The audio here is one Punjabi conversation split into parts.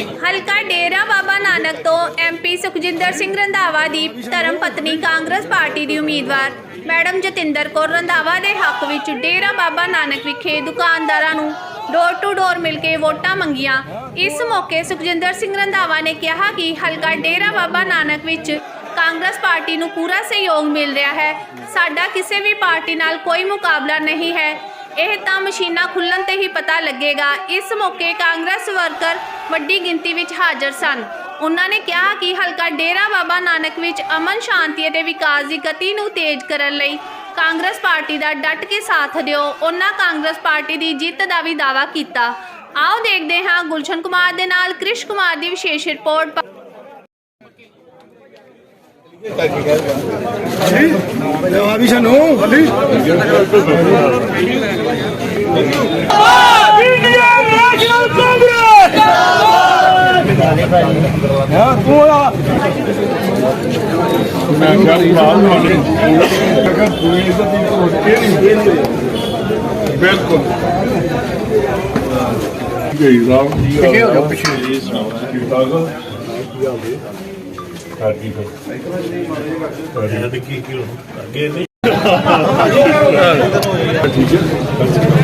ਹਲਕਾ ਡੇਰਾ ਬਾਬਾ ਨਾਨਕ ਤੋਂ ਐਮਪੀ ਸੁਖਜਿੰਦਰ ਸਿੰਘ ਰੰਧਾਵਾ ਦੀ ਧਰਮ ਪਤਨੀ ਕਾਂਗਰਸ ਪਾਰਟੀ ਦੀ ਉਮੀਦਵਾਰ। ਮੈਡਮ ਜਤਿੰਦਰ ਕੌਰ ਰੰਧਾਵਾ ਦੇ ਹੱਕ ਵਿੱਚ ਡੇਰਾ ਬਾਬਾ ਨਾਨਕ ਵਿਖੇ ਦੁਕਾਨਦਾਰਾਂ ਨੂੰ ਡੋਰ ਟੂ ਡੋਰ ਮਿਲ ਕੇ ਵੋਟਾਂ ਮੰਗੀਆਂ। ਇਸ ਮੌਕੇ ਸੁਖਜਿੰਦਰ ਸਿੰਘ ਰੰਧਾਵਾ ਨੇ ਕਿਹਾ ਕਿ ਹਲਕਾ ਡੇਰਾ ਬਾਬਾ ਨਾਨਕ ਵਿੱਚ ਕਾਂਗਰਸ ਪਾਰਟੀ ਨੂੰ ਪੂਰਾ ਸਹਿਯੋਗ ਮਿਲ ਰਿਹਾ ਹੈ। ਸਾਡਾ ਕਿਸੇ ਵੀ ਪਾਰਟੀ ਨਾਲ ਕੋਈ ਮੁਕਾਬਲਾ ਨਹੀਂ ਹੈ। ਇਹ ਤਾਂ ਮਸ਼ੀਨਾਂ ਖੁੱਲਣ ਤੇ ਹੀ ਪਤਾ ਲੱਗੇਗਾ। ਇਸ ਮੌਕੇ ਕਾਂਗਰਸ ਵਰਕਰ ਵੱਡੀ ਗਿਣਤੀ ਵਿੱਚ ਹਾਜ਼ਰ ਸਨ। ਉਹਨਾਂ ਨੇ ਕਿਹਾ ਕਿ ਹਲਕਾ ਡੇਰਾ ਬਾਬਾ ਨਾਨਕ ਵਿੱਚ ਅਮਨ ਸ਼ਾਂਤੀ ਅਤੇ ਵਿਕਾਸ ਦੀ ਗਤੀ ਨੂੰ ਤੇਜ਼ ਕਰਨ ਲਈ ਕਾਂਗਰਸ ਪਾਰਟੀ ਦਾ ਡਟ ਕੇ ਸਾਥ ਦਿਓ। ਉਹਨਾਂ ਕਾਂਗਰਸ ਪਾਰਟੀ ਦੀ ਜਿੱਤ ਦਾ ਵੀ ਦਾਅਵਾ ਕੀਤਾ। ਆਓ ਦੇਖਦੇ ਹਾਂ ਗੁਲਸ਼ਨ ਕੁਮਾਰ ਦੇ ਨਾਲ ਕ੍ਰਿਸ਼ ਕੁਮਾਰ ਦੀ ਵਿਸ਼ੇਸ਼ ਰਿਪੋਰਟ। ਆ ਵੀ ਸਾਨੂੰ। ਬਿਲਕੁਲ ਗਈ ਰਾਮ ਜੀ ਪਿੱਛੇ ਹੋ ਜਾਓ ਪਿੱਛੇ ਜੀ ਸੁਣਾਓ ਠੀਕ ਠਾਕ ਹੋ ਸਾਡੀ ਫਿਰ ਤੇ ਕੀ ਕੀ ਅੱਗੇ ਨਹੀਂ ਠੀਕ ਹੈ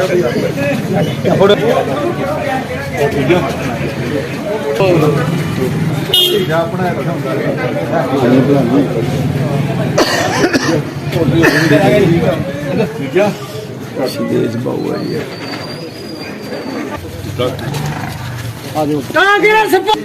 ਜਤਿੰਦਰ ਕੌਰ ਲਵਾਂਗੀ ਹੈ ਕਾਂਗਰਸ ਨਾ ਕੋਟੇ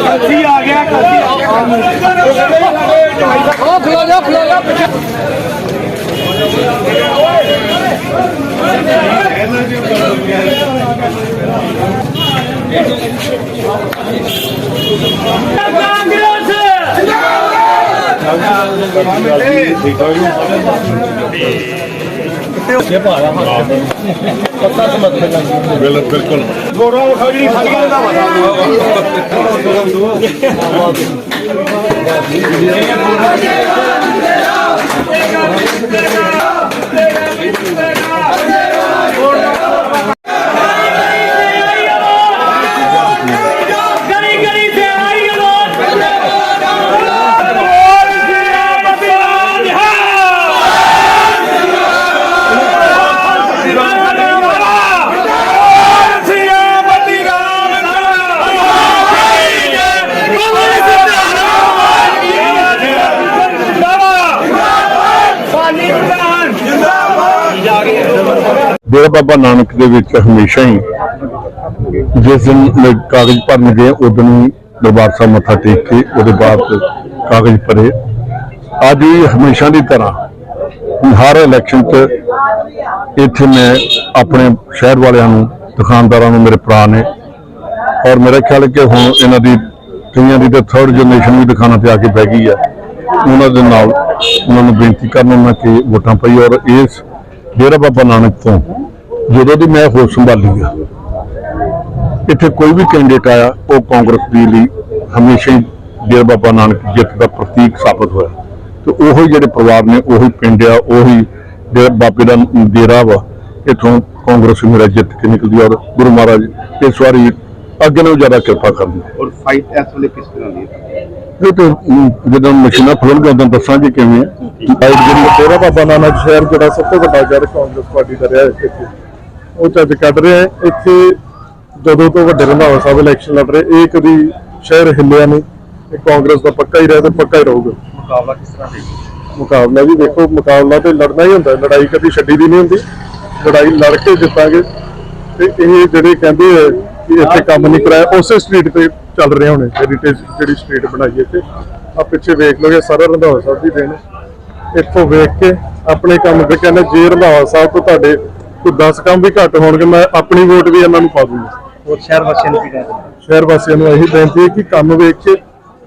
ਕਾਸੀ ਆ ਗਿਆ ਉਹ ਖਲੋ ਜਾ ਖਲੋ ਜਾ ਪਿੱਛੇ ਕਾਂਗਰਸ ਠੀਕ ਠਾਕ ਜੀ ਬਿਲ- ਬਿਲਕੁਲ। ਗੋਰਾ ਜਿਹੜੀ ਖਾਲੀ ਦਾ ਗਲੀ ਡੇਰਾ ਬਾਬਾ ਨਾਨਕ ਦੇ ਵਿੱਚ ਹਮੇਸ਼ਾ ਹੀ ਜਿਸ ਦਿਨ ਲੋਕ ਕਾਗਜ਼ ਭਰਨ ਗਏ ਉਦੋਂ ਹੀ ਦਰਬਾਰ ਸਾਹਿਬ ਮੱਥਾ ਟੇਕ ਕੇ ਉਹਦੇ ਬਾਅਦ ਕਾਗਜ਼ ਭਰੇ। ਅੱਜ ਵੀ ਹਮੇਸ਼ਾ ਦੀ ਤਰ੍ਹਾਂ ਹਰ ਇਲੈਕਸ਼ਨ 'ਚ ਇੱਥੇ ਮੈਂ ਆਪਣੇ ਸ਼ਹਿਰ ਵਾਲਿਆਂ ਨੂੰ, ਦੁਕਾਨਦਾਰਾਂ ਨੂੰ ਮੇਰੇ ਭਰਾ ਨੇ ਔਰ ਮੇਰਾ ਖਿਆਲ ਕਿ ਹੁਣ ਇਹਨਾਂ ਦੀ ਕਈਆਂ ਦੀ ਤਾਂ ਥਰਡ ਜਨਰੇਸ਼ਨ ਵੀ ਦੁਕਾਨਾਂ ਤੇ ਆ ਕੇ ਬਹਿ ਗਈ ਹੈ। ਉਹਨਾਂ ਦੇ ਨਾਲ ਉਹਨਾਂ ਨੂੰ ਬੇਨਤੀ ਕਰਨਾ ਮੈਂ ਕਿ ਵੋਟਾਂ ਪਾਈ ਔਰ ਇਸ ਡੇਰਾ ਬਾਬਾ ਨਾਨਕ ਤੋਂ, ਜਦੋਂ ਦੀ ਮੈਂ ਹੋਸ਼ ਸੰਭਾਲੀ ਆ, ਇੱਥੇ ਕੋਈ ਵੀ ਕੈਂਡੀਡੇਟ ਆਇਆ, ਉਹ ਕਾਂਗਰਸ ਦੇ ਲਈ ਹਮੇਸ਼ਾ ਹੀ ਡੇਰਾ ਬਾਬਾ ਨਾਨਕ ਜਿੱਤ ਦਾ ਪ੍ਰਤੀਕ ਸਾਬਤ ਹੋਇਆ। ਤੇ ਉਹੀ ਜਿਹੜੇ ਪਰਿਵਾਰ ਨੇ, ਉਹੀ ਪਿੰਡ ਆ, ਉਹੀ ਡੇਰਾ ਬਾਬੇ ਦਾ ਡੇਰਾ ਵਾ, ਇੱਥੋਂ ਕਾਂਗਰਸ ਮੇਰਾ ਜਿੱਤ ਕੇ ਨਿਕਲਦੀ ਔਰ ਗੁਰੂ ਮਹਾਰਾਜ ਇਸ ਵਾਰੀ ਅੱਗੇ ਨਾਲੋਂ ਜ਼ਿਆਦਾ ਕਿਰਪਾ ਕਰਨੀ। ਔਰ ਫਾਈਟ ਇਸ ਵੇਲੇ ਕਿਸ ਤਰ੍ਹਾਂ ਦੀ ਹੈ? ਇਹ ਤੇ ਜਦੋਂ ਮਸ਼ੀਨਾਂ ਖੁੱਲਣਗੀਆਂ ਉਦੋਂ ਦੱਸਾਂਗੇ ਕਿਵੇਂ ਆਈ ਜਿਹੜੀ ਤੇਰਾ ਬਾਬਾ ਨਾਨਕ ਸ਼ਹਿਰ ਜਿਹੜਾ ਸਭ ਤੋਂ ਵੱਡਾ ਸ਼ਹਿਰ ਕਾਂਗਰਸ ਪਾਰਟੀ ਦਾ ਰਿਹਾ ਹੈ ਇੱਥੇ। ਉਹ ਚੱਜ ਕੱਢ ਰਿਹਾ ਹੈ। ਇੱਥੇ ਜਦੋਂ ਤੋਂ ਵੱਡੇ ਰੰਧਾਵਾ ਸਾਹਿਬ ਇਲੈਕਸ਼ਨ ਲੜ ਰਹੇ ਇਹ ਕਦੀ ਸ਼ਹਿਰ ਹਿੱਲਿਆ ਨਹੀਂ। ਇਹ ਕਾਂਗਰਸ ਦਾ ਪੱਕਾ ਹੀ ਰਿਹਾ ਤੇ ਪੱਕਾ ਹੀ ਰਹੂਗਾ। ਮੁਕਾਬਲਾ ਕਿਸ ਤਰ੍ਹਾਂ ਦੇ ਮੁਕਾਬਲਾ ਵੀ ਦੇਖੋ ਮੁਕਾਬਲਾ ਤੇ ਲੜਨਾ ਹੀ ਹੁੰਦਾ। ਲੜਾਈ ਕਦੀ ਛੱਡੀ ਦੀ ਨਹੀਂ ਹੁੰਦੀ। ਲੜਾਈ ਲੜ ਕੇ ਜਿੱਤਾਂਗੇ। ਤੇ ਇਹ ਜਿਹੜੇ ਕਹਿੰਦੇ ਆ ਕਿ ਇੱਥੇ ਕੰਮ ਨਹੀਂ ਕਰਾਇਆ ਉਸੇ ਸਟਰੀਟ ਤੇ ਚੱਲ ਰਹੇ ਹੋਣੇ ਹੈਰੀਟੇਜ ਜਿਹੜੀ ਸਟਰੀਟ ਬਣਾਈ ਇੱਥੇ। ਆ ਪਿੱਛੇ ਵੇਖ ਲਓ ਇਹ ਸਾਰਾ ਰੰਧਾਵਾ ਸਾਹਿਬ ਦੀ ਦੇਣ। ਇੱਥੋਂ ਵੇਖ ਕੇ ਆਪਣੇ ਕੰਮ ਤੇ ਕਹਿੰਦੇ ਜੇ ਰੰਧਾਵਾ ਸਾਹਿਬ ਤੋਂ ਤੁਹਾਡੇ ਕੋਈ 10 ਕੰਮ ਵੀ ਘੱਟ ਹੋਣਗੇ ਮੈਂ ਆਪਣੀ ਵੋਟ ਵੀ ਇਹਨਾਂ ਨੂੰ ਪਾ ਦੂੰਗਾ। ਹੋਰ ਸ਼ਹਿਰ ਵਾਸੀਆਂ ਨੂੰ ਕੀ ਕਹਿ ਰਹੇ ਸ਼ਹਿਰ ਵਾਸੀਆਂ ਨੂੰ ਇਹੀ ਬੇਨਤੀ ਹੈ ਕਿ ਕੰਮ ਵੇਖ ਕੇ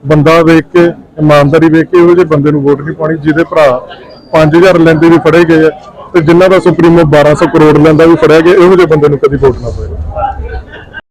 ਬੰਦਾ ਵੇਖ ਕੇ ਇਮਾਨਦਾਰੀ ਵੇਖ ਕੇ ਇਹੋ ਜਿਹੇ ਬੰਦੇ ਨੂੰ ਵੋਟ ਨਹੀਂ ਪਾਉਣੀ ਜਿਹਦੇ ਭਰਾ 5000 ਲੈਂਦੇ ਵੀ ਫੜੇ ਗਏ ਤੇ ਜਿਨ੍ਹਾਂ ਦਾ ਸੁਪਰੀਮੋ 1200 ਕਰੋੜ ਲੈਂਦਾ ਵੀ ਫੜਿਆ ਗਿਆ ਇਹੋ ਜਿਹੇ ਬੰਦੇ ਨੂੰ ਕਦੀ ਵੋਟ ਨਾ ਪਾਏ